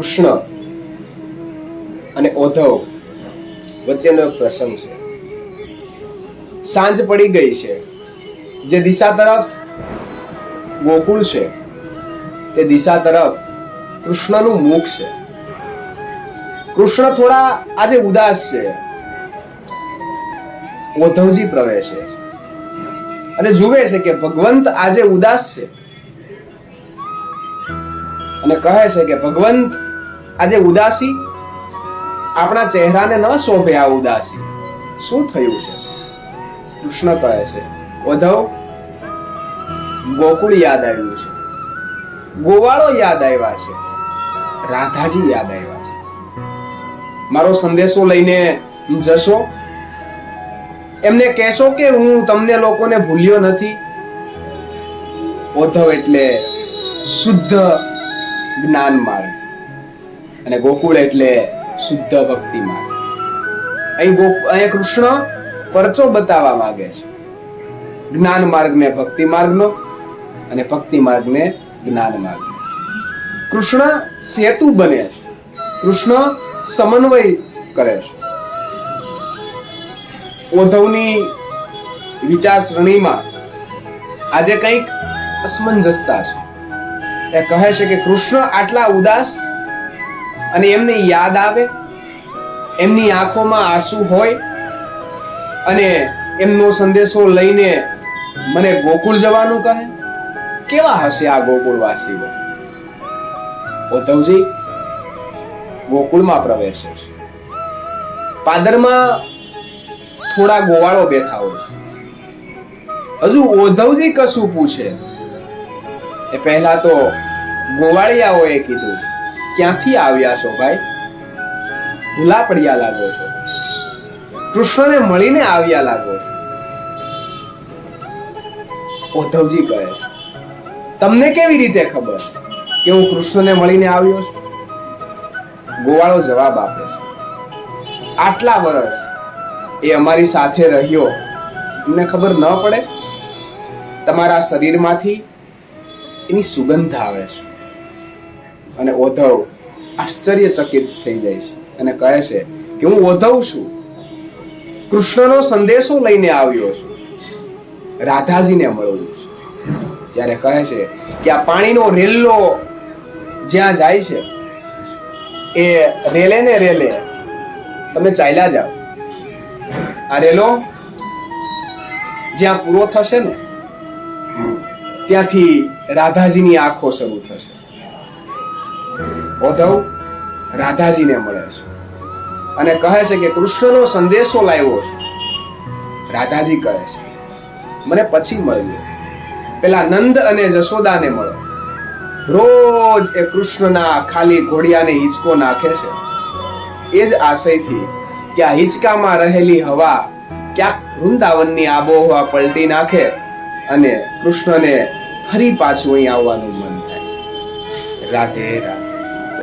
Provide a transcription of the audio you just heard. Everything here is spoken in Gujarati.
કૃષ્ણ અને ઓધવ વચ્ચેનો એક પ્રસંગ છે. સાંજ પડી ગઈ છે. જે દિશા તરફ ગોકુળ છે, તે દિશા તરફ કૃષ્ણનું મુખ છે. કૃષ્ણ થોડા આજે ઉદાસ છે. ઓધવજી પ્રવેશે અને જુએ છે કે ભગવંત આજે ઉદાસ છે. અને કહે છે કે ભગવંત આજે ઉદાસી આપણા ચહેરાને ન શોભે આ ઉદાસી. શું થયું છે? કૃષ્ણ કહે છે, વધવ, ગોકુળ યાદ આવ્યું છે. ગોવાળો યાદ આવ્યા છે. રાધાજી યાદ આવ્યા છે. મારો સંદેશો લઈને જશો? એમને કહેશો કે હું તમને લોકોને ભૂલ્યો નથી? ઓધવ એટલે શુદ્ધ જ્ઞાન માર્ગ. અને ગોકુળ એટલે શુદ્ધ ભક્તિ માર્ગ. અહીં ગો અહીંયા કૃષ્ણ પરચો બતાવવા માંગે છે. જ્ઞાન માર્ગને ભક્તિ માર્ગનો અને ભક્તિ માર્ગને જ્ઞાન માર્ગનો. કૃષ્ણ સેતુ બને છે. કૃષ્ણ સમન્વય કરે છે. ઓધવની વિચારસરણીમાં આજે કંઈક અસમંજસતા છે. એ કહે છે કે કૃષ્ણ આટલા ઉદાસ અને એમને યાદ આવે, એમની આંખોમાં આંસુ હોય અને એમનો સંદેશો લઈને મને ગોકુળ જવાનું કહે. કેવા હશે આ ગોકુળવાસીઓ? ઉદ્ધવજી, ગોકુળમાં પ્રવેશે છે પાદરમાં થોડા ગોવાળો બેઠા હોય છે. હજુ ઓધવજી કશું પૂછે? એ પહેલા તો ગોવાળિયાઓએ કીધું. ક્યાંથી આવ્યા છો ભાઈ? ભૂલા પડ્યા લાગો છો. કૃષ્ણને મળીને આવ્યા લાગો છો. ઉદ્ધવજી કહે છે, તમને કેવી રીતે ખબર કે હું કૃષ્ણને મળીને આવ્યો છું? ગોવાળો જવાબ આપે છે, આટલા વર્ષ એ અમારી સાથે રહ્યો. અમને ખબર ન પડે? તમારા શરીરમાંથી એની સુગંધ આવે છે. અને ઓધવ આશ્ચર્યચકિત થઈ જાય છે અને કહે છે કે હું ઓધવ છું. કૃષ્ણનો સંદેશો લઈને આવ્યો છું. રાધાજીને મળું છું. ત્યારે કહે છે કે આ પાણીનો રેલ્લો જ્યાં જાય છે, એ રેલે ને રેલે, તમે ચાલ્યા જાઓ. આ રેલો જ્યાં પૂરો થશે ને, ત્યાંથી રાધાજીની આંખો શરૂ થશે. ઓધવ રાધાજીને મળે છે. અને કહે છે કે કૃષ્ણનો સંદેશો લાવ્યો છે. રાધાજી કહે છે, મને પછી મળ્યો પેલા નંદ અને જશોદાને મળો. રોજ એ કૃષ્ણના ખાલી ઘોડિયાને હિંચકો નાખે છે. એ જ આશયથી કે આ હિંચકામાં રહેલી હવા ક્યાંક વૃંદાવનની આબોહવા પલટી નાખે અને કૃષ્ણને ફરી પાછું અહીં આવવાનું મન થાય. રાધે રાધે.